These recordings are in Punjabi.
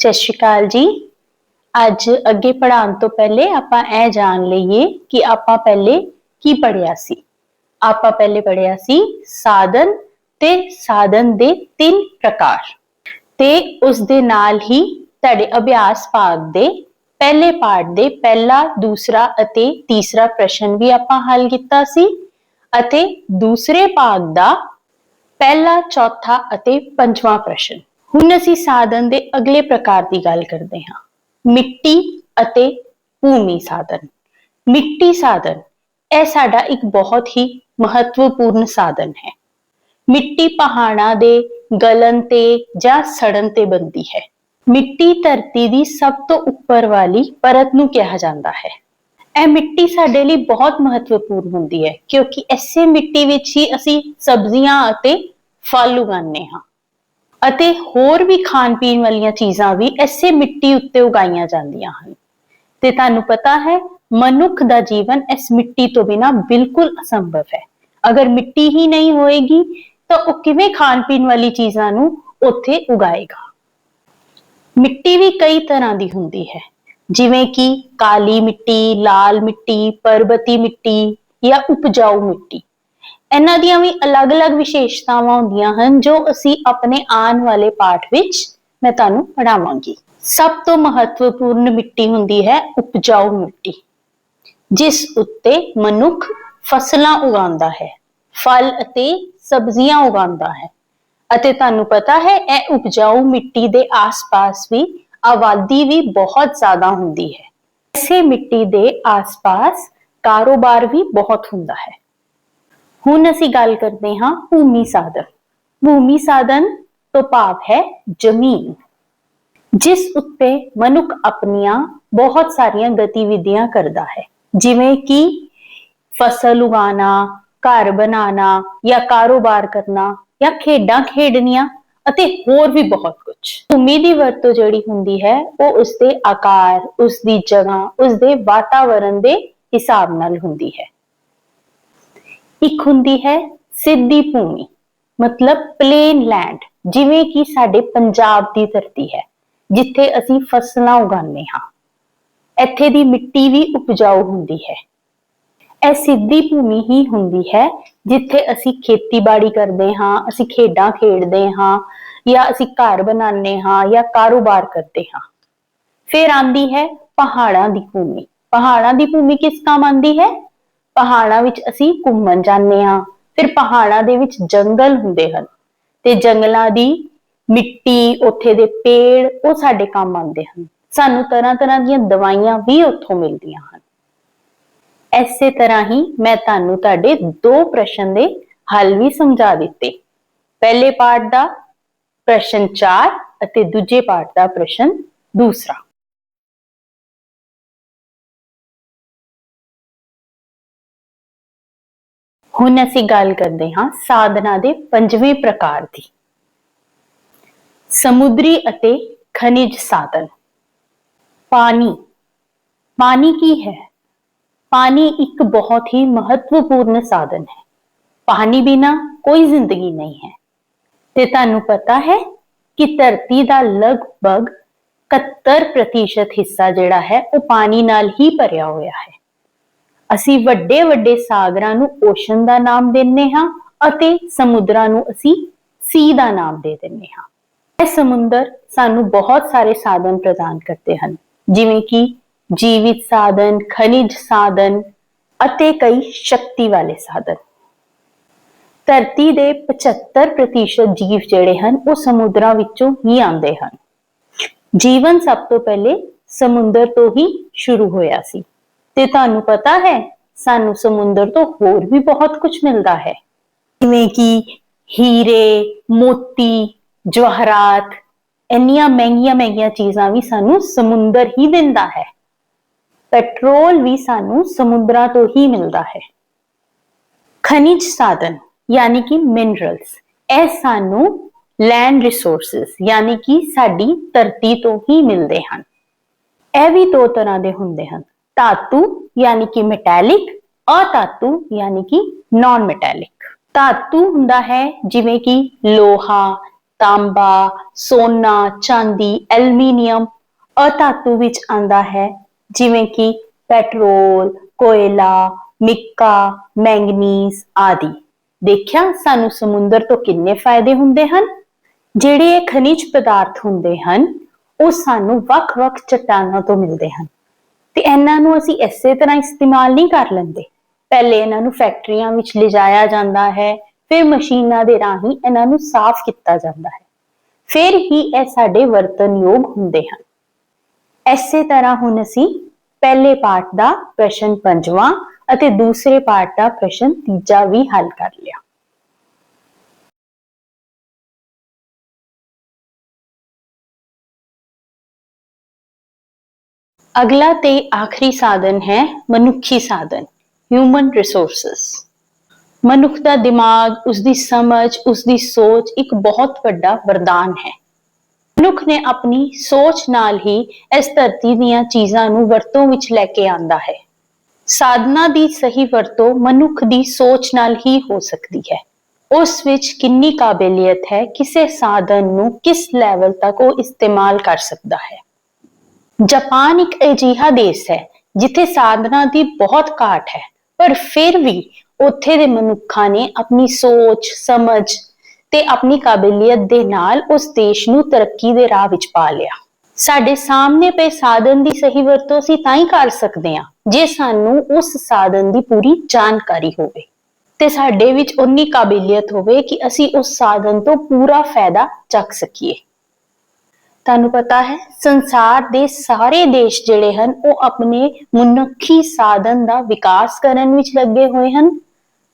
ਸਤਿ ਸ਼੍ਰੀ ਅਕਾਲ ਜੀ। ਅੱਜ ਅੱਗੇ ਪੜਾਉਣ ਤੋਂ ਪਹਿਲੇ ਆਪਾਂ ਇਹ ਜਾਣ ਲਈਏ ਕਿ ਆਪਾਂ ਪਹਿਲੇ ਕੀ ਪੜਿਆ ਸੀ। ਆਪਾਂ ਪਹਿਲੇ ਪੜਿਆ ਸੀ ਸਾਧਨ ਤੇ ਸਾਧਨ ਦੇ ਤਿੰਨ ਪ੍ਰਕਾਰ। ਤੇ ਉਸ ਦੇ ਨਾਲ ਹੀ ਤੁਹਾਡੇ ਅਭਿਆਸ ਭਾਗ ਦੇ ਪਹਿਲੇ ਪਾਠ ਦੇ ਪਹਿਲਾ, ਦੂਸਰਾ ਅਤੇ ਤੀਸਰਾ ਪ੍ਰਸ਼ਨ ਵੀ ਆਪਾਂ ਹੱਲ ਕੀਤਾ ਸੀ ਅਤੇ ਦੂਸਰੇ ਭਾਗ ਦਾ ਪਹਿਲਾ, ਚੌਥਾ ਅਤੇ ਪੰਜਵਾਂ ਪ੍ਰਸ਼ਨ। ਹੁਣ ਅਸੀਂ ਸਾਧਨ ਦੇ ਅਗਲੇ ਪ੍ਰਕਾਰ ਦੀ ਗੱਲ ਕਰਦੇ ਹਾਂ। ਮਿੱਟੀ ਅਤੇ ਭੂਮੀ ਸਾਧਨ। ਮਿੱਟੀ ਸਾਧਨ, ਇਹ ਸਾਡਾ ਇੱਕ ਬਹੁਤ ਹੀ ਮਹੱਤਵਪੂਰਨ ਸਾਧਨ ਹੈ। ਮਿੱਟੀ ਪਹਾੜਾਂ ਦੇ ਗਲਨ ਤੇ ਜਾਂ ਸੜਨ ਤੇ ਬਣਦੀ ਹੈ। ਮਿੱਟੀ ਧਰਤੀ ਦੀ ਸਭ ਤੋਂ ਉੱਪਰ ਵਾਲੀ ਪਰਤ ਨੂੰ ਕਿਹਾ ਜਾਂਦਾ ਹੈ। ਇਹ ਮਿੱਟੀ ਸਾਡੇ ਲਈ ਬਹੁਤ ਮਹੱਤਵਪੂਰਨ ਹੁੰਦੀ ਹੈ, ਕਿਉਂਕਿ ਇਸੇ ਮਿੱਟੀ ਵਿੱਚ ਹੀ ਅਸੀਂ ਸਬਜ਼ੀਆਂ ਅਤੇ ਫਲ ਉਗਾਉਂਦੇ ਹਾਂ। ਅਤੇ ਹੋਰ ਵੀ ਖਾਣ ਪੀਣ ਵਾਲੀਆਂ ਚੀਜ਼ਾਂ ਵੀ ਐਸੇ ਮਿੱਟੀ ਉੱਤੇ ਉਗਾਈਆਂ ਜਾਂਦੀਆਂ ਹਨ। ਤੇ ਤੁਹਾਨੂੰ ਪਤਾ ਹੈ, ਮਨੁੱਖ ਦਾ ਜੀਵਨ ਇਸ ਮਿੱਟੀ ਤੋਂ ਬਿਨਾ ਬਿਲਕੁਲ ਅਸੰਭਵ ਹੈ। ਅਗਰ ਮਿੱਟੀ ਹੀ ਨਹੀਂ ਹੋਏਗੀ, ਤਾਂ ਉਹ ਕਿਵੇਂ ਖਾਣ ਪੀਣ ਵਾਲੀ ਚੀਜ਼ਾਂ ਨੂੰ ਉੱਥੇ ਉਗਾਏਗਾ? ਮਿੱਟੀ ਵੀ ਕਈ ਤਰ੍ਹਾਂ ਦੀ ਹੁੰਦੀ ਹੈ। ਜਿਵੇਂ ਕਿ ਕਾਲੀ ਮਿੱਟੀ, ਲਾਲ ਮਿੱਟੀ, ਪਰਬਤੀ ਮਿੱਟੀ ਜਾਂ ਉਪਜਾਊ ਮਿੱਟੀ। ਇਹਨਾਂ ਦੀਆਂ ਵੀ ਅਲੱਗ-ਅਲੱਗ ਵਿਸ਼ੇਸ਼ਤਾਵਾਂ ਹੁੰਦੀਆਂ ਹਨ, ਜੋ ਅਸੀਂ ਆਪਣੇ ਆਉਣ ਵਾਲੇ ਪਾਠ ਵਿੱਚ ਮੈਂ ਤੁਹਾਨੂੰ ਪੜਾਵਾਂਗੀ ਸਭ ਤੋਂ ਮਹੱਤਵਪੂਰਨ ਮਿੱਟੀ ਹੁੰਦੀ ਹੈ ਉਪਜਾਊ ਮਿੱਟੀ, ਜਿਸ ਉੱਤੇ ਮਨੁੱਖ ਫਸਲਾਂ ਉਗਾਉਂਦਾ ਹੈ, ਫਲ ਅਤੇ ਸਬਜ਼ੀਆਂ ਉਗਾਉਂਦਾ ਹੈ। ਅਤੇ ਤੁਹਾਨੂੰ ਪਤਾ ਹੈ, ਇਹ ਉਪਜਾਊ ਮਿੱਟੀ ਦੇ ਆਸ-ਪਾਸ ਵੀ ਆਬਾਦੀ ਵੀ ਬਹੁਤ ਜ਼ਿਆਦਾ ਹੁੰਦੀ ਹੈ। ਇਸੇ ਮਿੱਟੀ ਦੇ ਆਸ-ਪਾਸ ਕਾਰੋਬਾਰ ਵੀ ਬਹੁਤ ਹੁੰਦਾ ਹੈ। ਹੁਣ ਅਸੀਂ ਗੱਲ ਕਰਦੇ ਹਾਂ ਭੂਮੀ ਸਾਧਨ। ਭੂਮੀ ਸਾਧਨ ਤੋਂ ਭਾਵ ਹੈ ਜ਼ਮੀਨ। ਜਿਸ ਉੱਤੇ ਮਨੁੱਖ ਆਪਣੀਆਂ ਬਹੁਤ ਸਾਰੀਆਂ ਗਤੀਵਿਧੀਆਂ ਕਰਦਾ ਹੈ। ਜਿਵੇਂ ਕਿ ਫਸਲ ਉਗਾਣਾ ਘਰ ਬਣਾਉਣਾ ਜਾਂ ਕਾਰੋਬਾਰ ਕਰਨਾ ਜਾਂ ਖੇਡਾਂ ਖੇਡਣੀਆਂ ਅਤੇ ਹੋਰ ਵੀ ਬਹੁਤ ਕੁਝ ਭੂਮੀ ਦੀ ਵਰਤੋਂ ਜਿਹੜੀ ਹੁੰਦੀ ਹੈ, ਉਹ ਉਸ ਦੇ ਆਕਾਰ ਉਸ ਦੀ ਜਗ੍ਹਾ ਉਸ ਦੇ ਵਾਤਾਵਰਣ ਦੇ ਹਿਸਾਬ ਨਾਲ ਹੁੰਦੀ ਹੈ। ਇੱਕ ਹੁੰਦੀ ਹੈ ਸਿੱਧੀ ਭੂਮੀ, ਮਤਲਬ ਪਲੇਨ ਲੈਂਡ ਜਿਵੇਂ ਕਿ ਸਾਡੇ ਪੰਜਾਬ ਦੀ ਧਰਤੀ ਹੈ, ਜਿੱਥੇ ਅਸੀਂ ਫਸਲਾਂ ਉਗਾਉਂਦੇ ਹਾਂ। ਇੱਥੇ ਦੀ ਮਿੱਟੀ ਵੀ ਉਪਜਾਊ ਹੁੰਦੀ ਹੈ। ਇਹ ਸਿੱਧੀ ਭੂਮੀ ਹੀ ਹੁੰਦੀ ਹੈ, ਜਿੱਥੇ ਅਸੀਂ ਖੇਤੀਬਾੜੀ ਕਰਦੇ ਹਾਂ, ਅਸੀਂ ਖੇਡਾਂ ਖੇਡਦੇ ਹਾਂ, ਜਾਂ ਅਸੀਂ ਘਰ ਬਣਾਉਂਦੇ ਹਾਂ, ਜਾਂ ਕਾਰੋਬਾਰ ਕਰਦੇ ਹਾਂ। ਫਿਰ ਆਂਦੀ ਹੈ ਪਹਾੜਾਂ ਦੀ ਭੂਮੀ। ਪਹਾੜਾਂ ਦੀ ਭੂਮੀ ਕਿਸ ਕੰਮ ਆਂਦੀ ਹੈ? ਪਹਾੜਾਂ ਵਿੱਚ ਅਸੀਂ ਘੁੰਮਣ ਜਾਂਦੇ ਹਾਂ। ਫਿਰ ਪਹਾੜਾਂ ਦੇ ਵਿੱਚ ਜੰਗਲ ਹੁੰਦੇ ਹਨ ਤੇ ਜੰਗਲਾਂ ਦੀ ਮਿੱਟੀ, ਉੱਥੇ ਦੇ ਪੇੜ, ਉਹ ਸਾਡੇ ਕੰਮ ਆਉਂਦੇ ਹਨ। ਸਾਨੂੰ ਤਰ੍ਹਾਂ ਤਰ੍ਹਾਂ ਦੀਆਂ ਦਵਾਈਆਂ ਵੀ ਉੱਥੋਂ ਮਿਲਦੀਆਂ ਹਨ। ਐਸੇ ਤਰ੍ਹਾਂ ਹੀ ਮੈਂ ਤੁਹਾਨੂੰ ਤੁਹਾਡੇ ਦੋ ਪ੍ਰਸ਼ਨ ਦੇ ਹੱਲ ਵੀ ਸਮਝਾ ਦਿੱਤੇ। ਪਹਿਲੇ ਪਾਠ ਦਾ ਪ੍ਰਸ਼ਨ 4 ਅਤੇ ਦੂਜੇ ਪਾਠ ਦਾ ਪ੍ਰਸ਼ਨ ਦੂਸਰਾ। ਹੁਣ ਅਸੀਂ ਗੱਲ ਕਰਦੇ ਹਾਂ ਸਾਧਨਾ ਦੇ ਪੰਜਵੇਂ ਪ੍ਰਕਾਰ ਦੀ। ਸਮੁੰਦਰੀ ਅਤੇ ਖਣਿਜ ਸਾਧਨ। ਪਾਣੀ। ਪਾਣੀ ਕੀ ਹੈ? ਪਾਣੀ ਇੱਕ ਬਹੁਤ ਹੀ ਮਹੱਤਵਪੂਰਨ ਸਾਧਨ ਹੈ। ਪਾਣੀ ਬਿਨਾ ਕੋਈ ਜ਼ਿੰਦਗੀ ਨਹੀਂ ਹੈ। ਤੇ ਤੁਹਾਨੂੰ ਪਤਾ ਹੈ ਕਿ ਧਰਤੀ ਦਾ ਲਗਭਗ 71% ਹਿੱਸਾ ਜਿਹੜਾ ਹੈ, ਉਹ ਪਾਣੀ ਨਾਲ ਹੀ ਭਰਿਆ ਹੋਇਆ ਹੈ। ਅਸੀਂ ਵੱਡੇ ਵੱਡੇ ਸਾਗਰਾਂ ਨੂੰ ਓਸ਼ਨ ਦਾ ਨਾਮ ਦਿੰਨੇ ਹਾਂ ਅਤੇ ਸਮੁੰਦਰਾਂ ਨੂੰ ਅਸੀਂ ਸੀ ਦਾ ਨਾਮ ਦੇ ਦਿੰਨੇ ਹਾਂ। ਇਹ ਸਮੁੰਦਰ ਸਾਨੂੰ ਬਹੁਤ ਸਾਰੇ ਸਾਧਨ ਪ੍ਰਦਾਨ ਕਰਦੇ ਹਨ, ਜਿਵੇਂ ਕਿ ਜੀਵਿਤ ਸਾਧਨ, ਖਣਿਜ ਸਾਧਨ ਅਤੇ ਕਈ ਸ਼ਕਤੀ ਵਾਲੇ ਸਾਧਨ। ਧਰਤੀ ਦੇ 75% ਜੀਵ ਜਿਹੜੇ ਹਨ, ਉਹ ਸਮੁੰਦਰਾਂ ਵਿੱਚੋਂ ਹੀ ਆਉਂਦੇ ਹਨ। ਜੀਵਨ ਸਭ ਤੋਂ ਪਹਿਲੇ ਸਮੁੰਦਰ ਤੋਂ ਹੀ ਸ਼ੁਰੂ ਹੋਇਆ ਸੀ। ਤੇ ਤੁਹਾਨੂੰ ਪਤਾ ਹੈ, ਸਾਨੂੰ ਸਮੁੰਦਰ ਤੋਂ ਹੋਰ ਵੀ ਬਹੁਤ ਕੁਝ ਮਿਲਦਾ ਹੈ। ਜਿਵੇਂ ਕਿ ਹੀਰੇ, ਮੋਤੀ, ਜਵਾਹਰਾਤ, ਇੰਨੀਆਂ ਮਹਿੰਗੀਆਂ ਮਹਿੰਗੀਆਂ ਚੀਜ਼ਾਂ ਵੀ ਸਾਨੂੰ ਸਮੁੰਦਰ ਹੀ ਦਿੰਦਾ ਹੈ। ਪੈਟਰੋਲ ਵੀ ਸਾਨੂੰ ਸਮੁੰਦਰਾਂ ਤੋਂ ਹੀ ਮਿਲਦਾ ਹੈ। ਖਣਿਜ ਸਾਧਨ, ਯਾਨੀ ਕਿ ਮਿਨਰਲਸ ਇਹ ਸਾਨੂੰ ਲੈਂਡ ਰਿਸੋਰਸਸ ਯਾਨੀ ਕਿ ਸਾਡੀ ਧਰਤੀ ਤੋਂ ਹੀ ਮਿਲਦੇ ਹਨ। ਇਹ ਵੀ ਦੋ ਤਰ੍ਹਾਂ ਦੇ ਹੁੰਦੇ ਹਨ। ਧਾਤੂ ਯਾਨੀ ਕਿ ਮੈਟੈਲਿਕ ਅਧਾਤੂ ਯਾਨੀ ਕਿ ਨਾਨ ਮੈਟੈਲਿਕ ਧਾਤੂ ਹੁੰਦਾ ਹੈ ਜਿਵੇਂ ਕਿ ਲੋਹਾ, ਤਾਂਬਾ, ਸੋਨਾ, ਚਾਂਦੀ, ਐਲੂਮੀਨੀਅਮ। ਅਧਾਤੂ ਵਿੱਚ ਆਂਦਾ ਹੈ ਜਿਵੇਂ ਕਿ ਪੈਟਰੋਲ, ਕੋਇਲਾ, ਮਿੱਕਾ, ਮੈਂਗਨੀਜ਼ ਆਦਿ। ਦੇਖਿਆ, ਸਾਨੂੰ ਸਮੁੰਦਰ ਤੋਂ ਕਿੰਨੇ ਫਾਇਦੇ ਹੁੰਦੇ ਹਨ? ਜਿਹੜੇ ਇਹ ਖਣਿਜ ਪਦਾਰਥ ਹੁੰਦੇ ਹਨ, ਉਹ ਸਾਨੂੰ ਵੱਖ-ਵੱਖ ਚਟਾਨਾਂ ਤੋਂ ਮਿਲਦੇ ਹਨ। ਤੇ ਇਹਨਾਂ ਨੂੰ ਅਸੀਂ ਇਸੇ ਤਰ੍ਹਾਂ ਇਸਤੇਮਾਲ ਨਹੀਂ ਕਰ ਲੈਂਦੇ। ਪਹਿਲੇ ਇਹਨਾਂ ਨੂੰ ਫੈਕਟਰੀਆਂ ਵਿੱਚ ਲਿਜਾਇਆ ਜਾਂਦਾ ਹੈ, ਫਿਰ ਮਸ਼ੀਨਾਂ ਦੇ ਰਾਹੀਂ ਇਹਨਾਂ ਨੂੰ ਸਾਫ਼ ਕੀਤਾ ਜਾਂਦਾ ਹੈ। ਫਿਰ ਹੀ ਇਹ ਸਾਡੇ ਵਰਤਨਯੋਗ ਹੁੰਦੇ ਹਨ। ਇਸੇ ਤਰ੍ਹਾਂ ਹੁਣ ਅਸੀਂ ਪਹਿਲੇ ਪਾਠ ਦਾ ਪ੍ਰਸ਼ਨ ਪੰਜਵਾਂ ਅਤੇ ਦੂਸਰੇ ਪਾਠ ਦਾ ਪ੍ਰਸ਼ਨ ਤੀਜਾ ਵੀ ਹੱਲ ਕਰ ਲਿਆ। ਅਗਲਾ ਤੇ ਆਖਰੀ ਸਾਧਨ ਹੈ ਮਨੁੱਖੀ ਸਾਧਨ ਹਿਊਮਨ ਰਿਸੋਰਸਸ ਮਨੁੱਖ ਦਾ ਦਿਮਾਗ ਉਸ ਦੀ ਸਮਝ ਉਸ ਦੀ ਸੋਚ ਇੱਕ ਬਹੁਤ ਵੱਡਾ ਵਰਦਾਨ ਹੈ। ਮਨੁੱਖ ਨੇ ਆਪਣੀ ਸੋਚ ਨਾਲ ਹੀ ਇਸ ਧਰਤੀ ਦੀਆਂ ਚੀਜ਼ਾਂ ਨੂੰ ਵਰਤੋਂ ਵਿੱਚ ਲੈ ਕੇ ਆਂਦਾ ਹੈ। ਸਾਧਨਾ ਦੀ ਸਹੀ ਵਰਤੋਂ ਮਨੁੱਖ ਦੀ ਸੋਚ ਨਾਲ ਹੀ ਹੋ ਸਕਦੀ ਹੈ। ਉਸ ਵਿੱਚ ਕਿੰਨੀ ਕਾਬਲੀਅਤ ਹੈ, ਕਿਸੇ ਸਾਧਨ ਨੂੰ ਕਿਸ ਲੈਵਲ ਤੱਕ ਉਹ ਇਸਤੇਮਾਲ ਕਰ ਸਕਦਾ ਹੈ। ਜਾਪਾਨ ਇੱਕ ਅਜਿਹਾ ਦੇਸ਼ ਹੈ, ਜਿੱਥੇ ਸਾਧਨਾ ਦੀ ਬਹੁਤ ਘਾਟ ਹੈ। ਪਰ ਫਿਰ ਵੀ ਉੱਥੇ ਦੇ ਮਨੁੱਖਾਂ ਨੇ ਆਪਣੀ ਸੋਚ, ਸਮਝ ਤੇ ਆਪਣੀ ਕਾਬਲੀਅਤ ਦੇ ਨਾਲ ਉਸ ਦੇਸ਼ ਨੂੰ ਤਰੱਕੀ ਦੇ ਰਾਹ ਵਿੱਚ ਪਾ ਲਿਆ। ਸਾਡੇ ਸਾਹਮਣੇ ਪਏ ਸਾਧਨ ਦੀ ਸਹੀ ਵਰਤੋਂ ਅਸੀਂ ਤਾਂ ਹੀ ਕਰ ਸਕਦੇ ਹਾਂ, ਜੇ ਸਾਨੂੰ ਉਸ ਸਾਧਨ ਦੀ ਪੂਰੀ ਜਾਣਕਾਰੀ ਹੋਵੇ। ਤੇ ਸਾਡੇ ਵਿੱਚ ਉਨੀ ਕਾਬਲੀਅਤ ਹੋਵੇ ਕਿ ਅਸੀਂ ਉਸ ਸਾਧਨ ਤੋਂ ਪੂਰਾ ਫਾਇਦਾ ਚੱਕ ਸਕੀਏ। ਤੁਹਾਨੂੰ ਪਤਾ ਹੈ, ਸੰਸਾਰ ਦੇ ਸਾਰੇ ਦੇਸ਼ ਜਿਹੜੇ ਹਨ, ਉਹ ਆਪਣੇ ਮਨੁੱਖੀ ਸਾਧਨ ਦਾ ਵਿਕਾਸ ਕਰਨ ਵਿੱਚ ਲੱਗੇ ਹੋਏ ਹਨ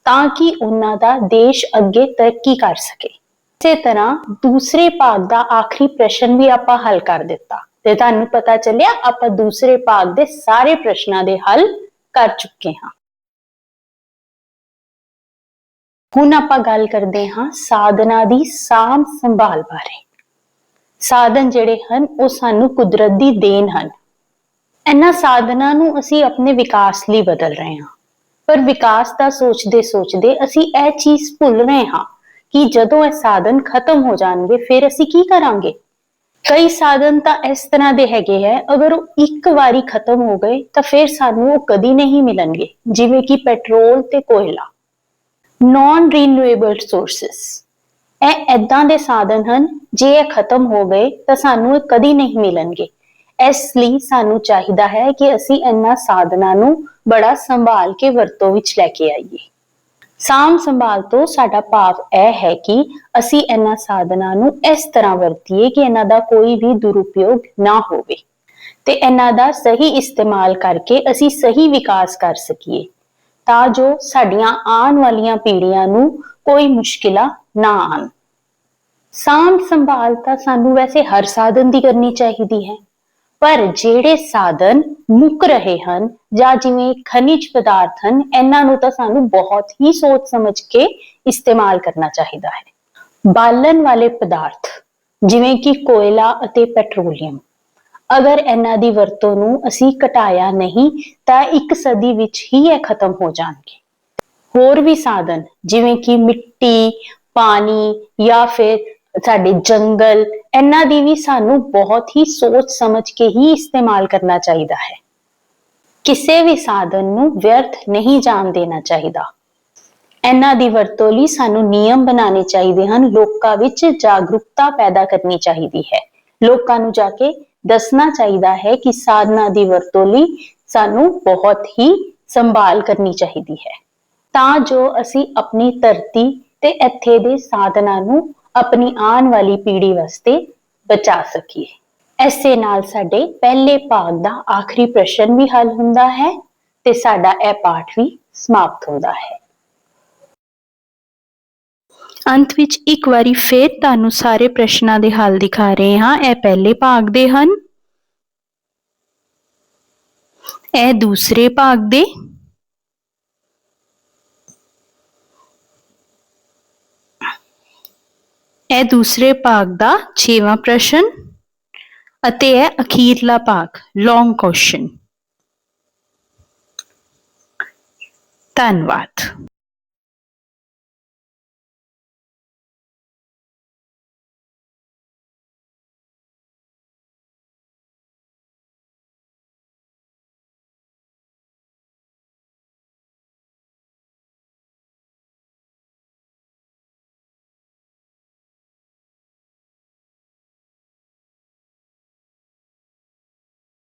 ਤਾਂ ਕਿ ਉਹਨਾਂ ਦਾ ਦੇਸ਼ ਅੱਗੇ ਤਰੱਕੀ ਕਰ ਸਕੇ। ਇਸੇ ਤਰ੍ਹਾਂ ਦੂਸਰੇ ਭਾਗ ਦਾ ਆਖਰੀ ਪ੍ਰਸ਼ਨ ਵੀ ਆਪਾਂ ਹੱਲ ਕਰ ਦਿੱਤਾ ਤੇ ਤੁਹਾਨੂੰ ਪਤਾ ਚੱਲਿਆ, ਆਪਾਂ ਦੂਸਰੇ ਭਾਗ ਦੇ ਸਾਰੇ ਪ੍ਰਸ਼ਨਾਂ ਦੇ ਹੱਲ ਕਰ ਚੁੱਕੇ ਹਾਂ। ਹੁਣ ਆਪਾਂ ਗੱਲ ਕਰਦੇ ਹਾਂ ਸਾਧਨਾ ਦੀ ਸਾਂਭ ਸੰਭਾਲ ਬਾਰੇ। ਸਾਧਨ ਜਿਹੜੇ ਹਨ, ਉਹ ਸਾਨੂੰ ਕੁਦਰਤ ਦੀ ਦੇਣ ਹਨ। ਇਹਨਾਂ ਸਾਧਨਾਂ ਨੂੰ ਅਸੀਂ ਆਪਣੇ ਵਿਕਾਸ ਲਈ ਬਦਲ ਰਹੇ ਹਾਂ। ਪਰ ਵਿਕਾਸ ਦਾ ਸੋਚਦੇ ਸੋਚਦੇ ਅਸੀਂ ਇਹ ਚੀਜ਼ ਭੁੱਲ ਰਹੇ ਹਾਂ ਕਿ ਜਦੋਂ ਇਹ ਸਾਧਨ ਖਤਮ ਹੋ ਜਾਣਗੇ, ਫਿਰ ਅਸੀਂ ਕੀ ਕਰਾਂਗੇ? ਕਈ ਸਾਧਨ ਤਾਂ ਇਸ ਤਰ੍ਹਾਂ ਦੇ ਹੈਗੇ ਹੈ, ਅਗਰ ਉਹ ਇੱਕ ਵਾਰੀ ਖਤਮ ਹੋ ਗਏ, ਤਾਂ ਫਿਰ ਸਾਨੂੰ ਉਹ ਕਦੀ ਨਹੀਂ ਮਿਲਣਗੇ, ਜਿਵੇਂ ਕਿ ਪੈਟਰੋਲ ਤੇ ਕੋਇਲਾ। ਨਾਨ ਰੀਨਿਊਏਬਲ ਸੋਰਸਸ ਇਹ ਐਦਾਂ ਦੇ ਸਾਧਨ ਹਨ, ਜੇ ਇਹ ਖਤਮ ਹੋ ਗਏ ਤਾਂ ਸਾਨੂੰ ਇਹ ਕਦੀ ਨਹੀਂ ਮਿਲਣਗੇ। ਇਸ ਲਈ ਸਾਨੂੰ ਚਾਹੀਦਾ ਹੈ ਕਿ ਅਸੀਂ ਇਹਨਾਂ ਸਾਧਨਾਂ ਨੂੰ ਬੜਾ ਸੰਭਾਲ ਕੇ ਵਰਤੋਂ ਵਿੱਚ ਲੈ ਕੇ ਆਈਏ। ਸਾਮ ਸੰਭਾਲ ਤੋਂ ਸਾਡਾ ਭਾਵ ਇਹ ਹੈ ਕਿ ਅਸੀਂ ਇਹਨਾਂ ਸਾਧਨਾਂ ਨੂੰ ਇਸ ਤਰ੍ਹਾਂ ਵਰਤੀਏ ਕਿ ਇਹਨਾਂ ਦਾ ਕੋਈ ਵੀ ਦੁਰਉਪਯੋਗ ਨਾ ਹੋਵੇ। ਤੇ ਇਹਨਾਂ ਦਾ ਸਹੀ ਇਸਤੇਮਾਲ ਕਰਕੇ ਅਸੀਂ ਸਹੀ ਵਿਕਾਸ ਕਰ ਸਕੀਏ। ਤਾਂ ਜੋ ਸਾਡੀਆਂ ਆਉਣ ਵਾਲੀਆਂ ਪੀੜ੍ਹੀਆਂ ਨੂੰ ਕੋਈ ਮੁਸ਼ਕਿਲਾਂ ਨਾ ਆਣ। ਸਾਂਭ ਸੰਭਾਲ ਤਾਂ ਸਾਨੂੰ ਵੈਸੇ ਹਰ ਸਾਧਨ ਦੀ ਕਰਨੀ ਚਾਹੀਦੀ ਹੈ, ਪਰ ਜਿਹੜੇ ਸਾਧਨ ਮੁੱਕ ਰਹੇ ਹਨ ਜਾਂ ਜਿਵੇਂ ਖਣਿਜ ਪਦਾਰਥ ਹਨ, ਇਹਨਾਂ ਨੂੰ ਤਾਂ ਸਾਨੂੰ ਬਹੁਤ ਹੀ ਸੋਚ ਸਮਝ ਕੇ ਇਸਤੇਮਾਲ ਕਰਨਾ ਚਾਹੀਦਾ ਹੈ। ਬਾਲਣ ਵਾਲੇ ਪਦਾਰਥ, ਜਿਵੇਂ ਕਿ ਕੋਇਲਾ ਅਤੇ ਪੈਟਰੋਲੀਅਮ, ਅਗਰ ਇਹਨਾਂ ਦੀ ਵਰਤੋਂ ਨੂੰ ਅਸੀਂ ਘਟਾਇਆ ਨਹੀਂ, ਤਾਂ ਇੱਕ ਸਦੀ ਵਿੱਚ ਹੀ ਇਹ ਖਤਮ ਹੋ ਜਾਣਗੇ। ਹੋਰ ਵੀ ਸਾਧਨ, ਜਿਵੇਂ ਕਿ ਮਿੱਟੀ, ਪਾਣੀ ਜਾਂ ਫਿਰ ਸਾਡੇ ਜੰਗਲ, ਇਹਨਾਂ ਦੀ ਵੀ ਸਾਨੂੰ ਬਹੁਤ ਹੀ ਸੋਚ ਸਮਝ ਕੇ ਹੀ ਇਸਤੇਮਾਲ ਕਰਨਾ ਚਾਹੀਦਾ ਹੈ। ਕਿਸੇ ਵੀ ਸਾਧਨ ਨੂੰ ਵਿਅਰਥ ਨਹੀਂ ਜਾਣ ਦੇਣਾ ਚਾਹੀਦਾ। ਇਹਨਾਂ ਦੀ ਵਰਤੋਂ ਲਈ ਸਾਨੂੰ ਨਿਯਮ ਬਣਾਉਣੇ ਚਾਹੀਦੇ ਹਨ। ਲੋਕਾਂ ਵਿੱਚ ਜਾਗਰੂਕਤਾ ਪੈਦਾ ਕਰਨੀ ਚਾਹੀਦੀ ਹੈ। ਲੋਕਾਂ ਨੂੰ ਜਾ ਕੇ ਦੱਸਣਾ ਚਾਹੀਦਾ ਹੈ ਕਿ ਸਾਧਨਾ ਦੀ ਵਰਤੋਂ ਲਈ ਸਾਨੂੰ ਬਹੁਤ ਹੀ ਸੰਭਾਲ ਕਰਨੀ ਚਾਹੀਦੀ ਹੈ। ਤਾਂ ਜੋ ਅਸੀਂ ਆਪਣੀ ਧਰਤੀ ਤੇ ਇੱਥੇ ਦੇ ਸਾਧਨਾਂ ਨੂੰ ਆਪਣੀ ਆਉਣ ਵਾਲੀ ਪੀੜ੍ਹੀ ਵਾਸਤੇ ਬਚਾ ਸਕੀਏ। ਐਸੇ ਨਾਲ ਸਾਡੇ ਪਹਿਲੇ ਭਾਗ ਦਾ ਆਖਰੀ ਪ੍ਰਸ਼ਨ ਵੀ ਹੱਲ ਹੁੰਦਾ ਹੈ ਤੇ ਸਾਡਾ ਇਹ ਪਾਠ ਵੀ ਸਮਾਪਤ ਹੁੰਦਾ ਹੈ। ਅੰਤ ਵਿੱਚ ਇੱਕ ਵਾਰੀ ਫੇਰ ਤੁਹਾਨੂੰ ਸਾਰੇ ਪ੍ਰਸ਼ਨਾਂ ਦੇ ਹੱਲ ਦਿਖਾ ਰਹੇ ਹਾਂ। ਇਹ ਪਹਿਲੇ ਭਾਗ ਦੇ ਹਨ। ਇਹ ਦੂਸਰੇ ਭਾਗ ਦੇ। ਇਹ ਦੂਸਰੇ ਭਾਗ ਦਾ 6ਵਾਂ ਪ੍ਰਸ਼ਨ ਅਤੇ ਇਹ ਅਖੀਰਲਾ ਭਾਗ ਲੌਂਗ ਕੁਐਸਚਨ ਧੰਨਵਾਦ।